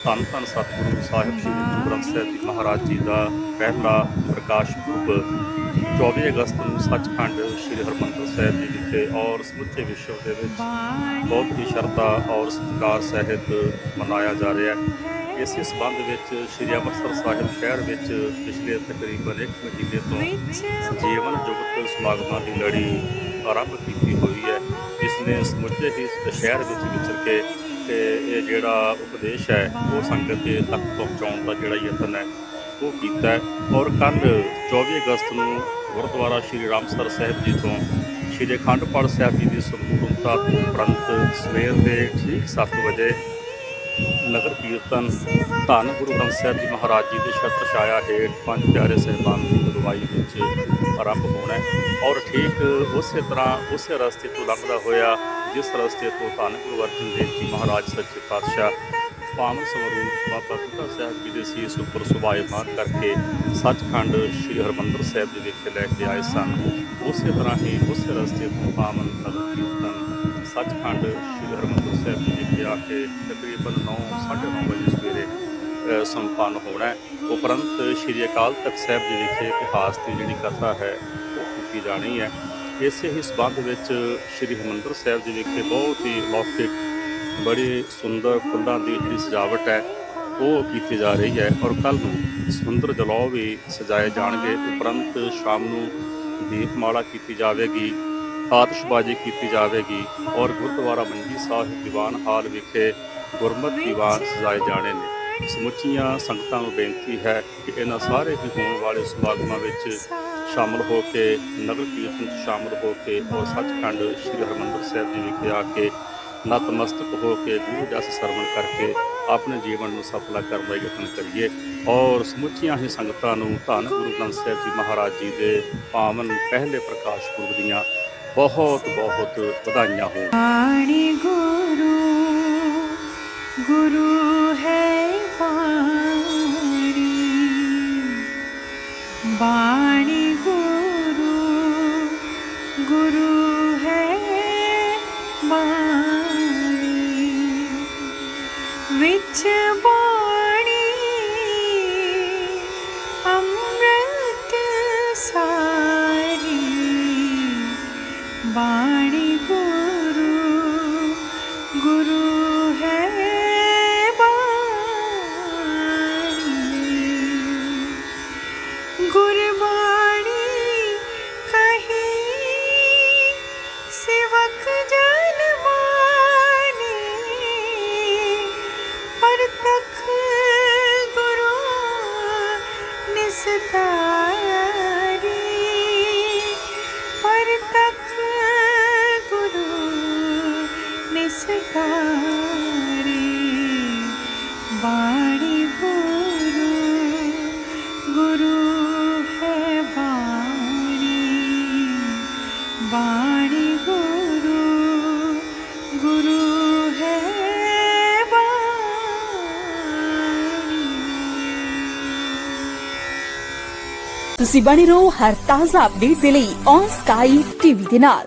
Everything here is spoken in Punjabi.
ਧੰਨ ਧੰਨ ਸਤਿਗੁਰੂ ਸਾਹਿਬ ਸ੍ਰੀ ਗੁਰੂ ਗ੍ਰੰਥ ਸਾਹਿਬ ਜੀ ਮਹਾਰਾਜ ਜੀ ਦਾ ਪਹਿਲਾ ਪ੍ਰਕਾਸ਼ ਪੁਰਬ 24 ਅਗਸਤ ਨੂੰ ਸੱਚਖੰਡ ਸ੍ਰੀ ਹਰਮੰਦਰ ਸਾਹਿਬ ਜੀ ਵਿਖੇ ਔਰ ਸਮੁੱਚੇ ਵਿਸ਼ਵ ਦੇ ਵਿੱਚ ਬਹੁਤ ਹੀ ਸ਼ਰਧਾ ਔਰ ਸਤਿਕਾਰ ਸਹਿਤ ਮਨਾਇਆ ਜਾ ਰਿਹਾ ਹੈ। ਇਸੇ ਸਬੰਧ ਵਿੱਚ ਸ੍ਰੀ ਅੰਮ੍ਰਿਤਸਰ ਸਾਹਿਬ ਸ਼ਹਿਰ ਵਿੱਚ ਪਿਛਲੇ ਤਕਰੀਬਨ 1 ਮਹੀਨੇ ਤੋਂ ਜੀਵਨ ਜੁਗਤ ਸਮਾਗਮਾਂ ਦੀ ਲੜੀ ਆਰੰਭ ਕੀਤੀ ਹੋਈ ਹੈ। ਜਿਸ ਨੇ ਸਮੁੱਚੇ ਹੀ ਸ਼ਹਿਰ ਵਿੱਚ ਵਿਚਰ ਕੇ ਤੇ ਇਹ ਜਿਹੜਾ ਉਪਦੇਸ਼ ਹੈ, ਉਹ ਸੰਗਤ ਦੇ ਤੱਕ ਪਹੁੰਚਾਉਣ ਦਾ ਜਿਹੜਾ ਯਤਨ ਹੈ, ਉਹ ਕੀਤਾ ਹੈ। ਔਰ ਕੱਲ 24 ਅਗਸਤ ਨੂੰ ਗੁਰਦੁਆਰਾ ਸ਼੍ਰੀ ਰਾਮਸਰ ਸਾਹਿਬ ਜੀ ਤੋਂ ਸ਼੍ਰੀ ਅਖੰਡ ਪਾਠ ਸਾਹਿਬ ਜੀ ਦੀ ਸੰਪੂਰਨਤਾ ਤੋਂ ਉਪਰੰਤ ਸਵੇਰ ਦੇ ਠੀਕ 7 ਵਜੇ ਨਗਰ ਕੀਰਤਨ ਧੰਨ ਗੁਰੂ ਗ੍ਰੰਥ ਸਾਹਿਬ ਜੀ ਮਹਾਰਾਜ ਜੀ ਦੇ ਛਤਰ ਛਾਇਆ ਹੇਠ ਪੰਜ ਪਿਆਰੇ ਸਹਿਬਾਨ ਦੀ ਅਗਵਾਈ ਵਿੱਚ ਆਰੰਭ ਹੋਣਾ ਹੈ। ਔਰ ਠੀਕ ਉਸੇ ਤਰ੍ਹਾਂ ਉਸੇ ਰਸਤੇ ਤੋਂ ਲੰਘਦਾ ਹੋਇਆ ਜਿਸ ਰਸਤੇ ਤੋਂ ਧੰਨ ਗੁਰੂ ਅਰਜਨ ਦੇਵ ਜੀ ਮਹਾਰਾਜ ਸੱਚੇ ਪਾਤਸ਼ਾਹ ਪਾਵਨ ਸਵਰੂਪ ਬਾਬਾ ਬੁੱਢਾ ਸਾਹਿਬ ਜੀ ਦੇ ਸੀਸ ਉੱਪਰ ਸੁਭਾਇਮਾਨ ਕਰਕੇ ਸੱਚਖੰਡ ਸ੍ਰੀ ਹਰਮੰਦਰ ਸਾਹਿਬ ਜੀ ਵਿਖੇ ਲੈ ਕੇ ਆਏ ਸਨ। ਉਸੇ ਤਰ੍ਹਾਂ ਹੀ ਉਸੇ ਰਸਤੇ ਤੋਂ ਪਾਵਨ ਨਗਰ ਕੀਰਤਨ ਸੱਚਖੰਡ ਸ੍ਰੀ ਹਰਮੰਦਰ ਸਾਹਿਬ ਜੀ ਵਿਖੇ ਆ ਕੇ ਤਕਰੀਬਨ 9:30 ਵਜੇ ਸਵੇਰੇ ਸੰਪੰਨ ਹੋਣਾ ਉਪਰੰਤ ਸ੍ਰੀ ਅਕਾਲ ਤਖਤ ਸਾਹਿਬ ਜੀ ਵਿਖੇ ਇਤਿਹਾਸ ਦੀ ਜਿਹੜੀ ਕਥਾ ਹੈ, ਉਹ ਕੀਤੀ ਜਾਣੀ ਹੈ। ਇਸੇ ਹੀ ਸਬੰਧ ਵਿੱਚ ਸ੍ਰੀ ਹਰਮੰਦਰ ਸਾਹਿਬ ਜੀ ਵਿਖੇ ਬਹੁਤ ਹੀ ਲੌਕਿਕ ਬੜੀ ਸੁੰਦਰ ਫੁੱਲਾਂ ਦੀ ਜਿਹੜੀ ਸਜਾਵਟ ਹੈ, ਉਹ ਕੀਤੀ ਜਾ ਰਹੀ ਹੈ ਔਰ ਕੱਲ ਨੂੰ ਸੁੰਦਰ ਜਲੌ ਵੀ ਸਜਾਏ ਜਾਣਗੇ। ਉਪਰੰਤ ਸ਼ਾਮ ਨੂੰ ਦੀਪਮਾਲਾ ਕੀਤੀ ਜਾਵੇਗੀ, ਆਤਿਸ਼ਬਾਜ਼ੀ ਕੀਤੀ ਜਾਵੇਗੀ ਔਰ ਗੁਰਦੁਆਰਾ ਮੰਜੀ ਸਾਹਿਬ ਦੀਵਾਨ ਹਾਲ ਵਿਖੇ ਗੁਰਮਤਿ ਦੀਵਾਨ ਸਜਾਏ ਜਾਣੇ ਨੇ। ਸਮੁੱਚੀਆਂ ਸੰਗਤਾਂ ਨੂੰ ਬੇਨਤੀ ਹੈ ਕਿ ਇਹਨਾਂ ਸਾਰੇ ਹੀ ਹੋਣ ਵਾਲੇ ਸਮਾਗਮਾਂ ਵਿੱਚ ਸ਼ਾਮਲ ਹੋ ਕੇ, ਨਗਰ ਕੀਰਤਨ 'ਚ ਸ਼ਾਮਲ ਹੋ ਕੇ ਔਰ ਸੱਚਖੰਡ ਸ੍ਰੀ ਹਰਿਮੰਦਰ ਸਾਹਿਬ ਜੀ ਵਿਖੇ ਆ ਕੇ ਨਤਮਸਤਕ ਹੋ ਕੇ ਗੁਰੂ ਜਸ ਸਰਵਣ ਕਰਕੇ ਆਪਣੇ ਜੀਵਨ ਨੂੰ ਸਫਲਾ ਕਰਨ ਦਾ ਯਤਨ ਕਰੀਏ। ਔਰ ਸਮੁੱਚੀਆਂ ਹੀ ਸੰਗਤਾਂ ਨੂੰ ਧੰਨ ਗੁਰੂ ਗ੍ਰੰਥ ਸਾਹਿਬ ਜੀ ਮਹਾਰਾਜ ਜੀ ਦੇ ਪਾਵਨ ਪਹਿਲੇ ਪ੍ਰਕਾਸ਼ ਪੁਰਬ ਦੀਆਂ ਬਹੁਤ ਬਹੁਤ ਵਧਾਈਆਂ ਹੋਣ। ਬਾਣੀ ਗੁਰੂ ਗੁਰੂ ਹੈ ਬਾਣੀ। ਬਾਣੀ ਬਾਣੀ ਗੁਰੂ ਗੁਰੂ ਹੈ ਬਾਣੀ। ਗੁਰਬਾਣੀ ਕਹੀ ਸਿਵਕ ਜਨ ਮਾਨੀ ਪਰ ਗੁਰੂ ਨਿਸਤਾਰੀ ਬਾਣੀ ਗੁਰੂ ਗੁਰੂ ਹੈ ਬਾਣੀ ਬਾਣੀ ਗੁਰੂ ਗੁਰੂ ਹੈ ਬਾਣੀ ਤੁਸੀਂ ਬਣੇ ਰਹੋ ਹਰ ਤਾਜ਼ਾ ਅਪਡੇਟ ਦੇ ਲਈ ਔਨ ਸਕਾਈ ਟੀਵੀ ਦੇ ਨਾਲ।